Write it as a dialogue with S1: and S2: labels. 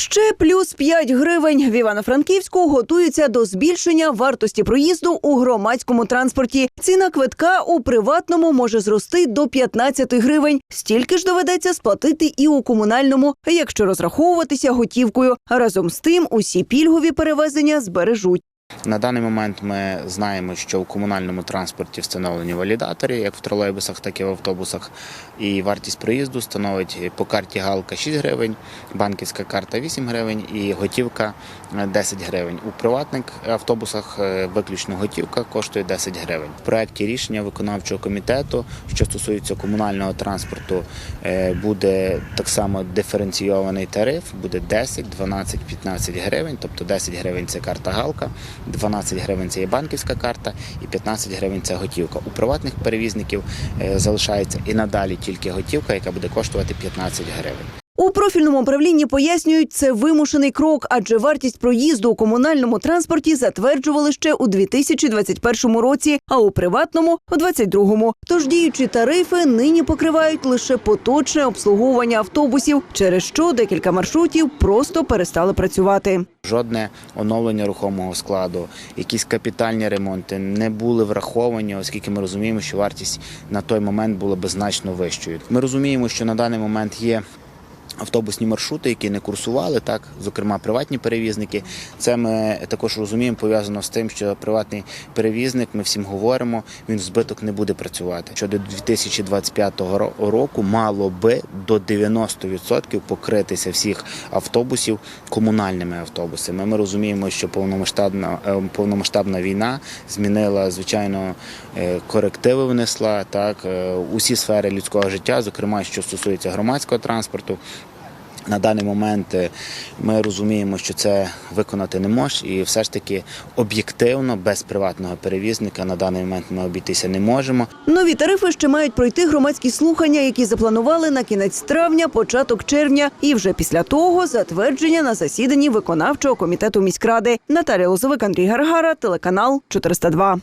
S1: Ще плюс 5 гривень в Івано-Франківську готуються до збільшення вартості проїзду у громадському транспорті. Ціна квитка у приватному може зрости до 15 гривень. Стільки ж доведеться сплатити і у комунальному, якщо розраховуватися готівкою. Разом з тим усі пільгові перевезення збережуть.
S2: На даний момент ми знаємо, що в комунальному транспорті встановлені валідатори, як в тролейбусах, так і в автобусах. І вартість проїзду становить по карті Галка 6 гривень, банківська карта 8 гривень і готівка е, 10 гривень. У приватних автобусах е, виключно готівка коштує 10 гривень. В проєкті рішення виконавчого комітету, що стосується комунального транспорту, е, буде так само диференційований тариф, буде 10, 12, 15 гривень, тобто 10 гривень це карта Галка. 12 гривень це є банківська карта і 15 гривень це готівка. У приватних перевізників е, залишається і надалі тільки готівка, яка буде коштувати 15 гривень.
S1: У профільному управлінні пояснюють, це вимушений крок, адже вартість проїзду у комунальному транспорті затверджували ще у 2021 році, а у приватному у 2022. Тож діючі тарифи нині покривають лише поточне обслуговування автобусів, через що декілька маршрутів просто перестали працювати.
S2: Жодне оновлення рухомого складу, якісь капітальні ремонти не були враховані, оскільки ми розуміємо, що вартість на той момент була би значно вищою. Ми розуміємо, що на даний момент є. Автобусні маршрути, які не курсували, так зокрема приватні перевізники. Це ми також розуміємо пов'язано з тим, що приватний перевізник, ми всім говоримо, він в збиток не буде працювати. Що до 2025 ро- року мало би до 90% покритися всіх автобусів комунальними автобусами. Ми розуміємо, що повномасштабна е, повномасштабна війна змінила звичайно е, корективи внесла так е, усі сфери людського життя, зокрема що стосується громадського транспорту. На даний момент е, ми розуміємо, що це виконати не може, і все ж таки об'єктивно без приватного перевізника на даний момент ми обійтися не можемо.
S1: Нові тарифи ще мають пройти громадські слухання, які запланували на кінець травня, початок червня, і вже після того затвердження на засіданні виконавчого комітету міськради. Наталія Лозовик, Андрій Гаргара, телеканал 402.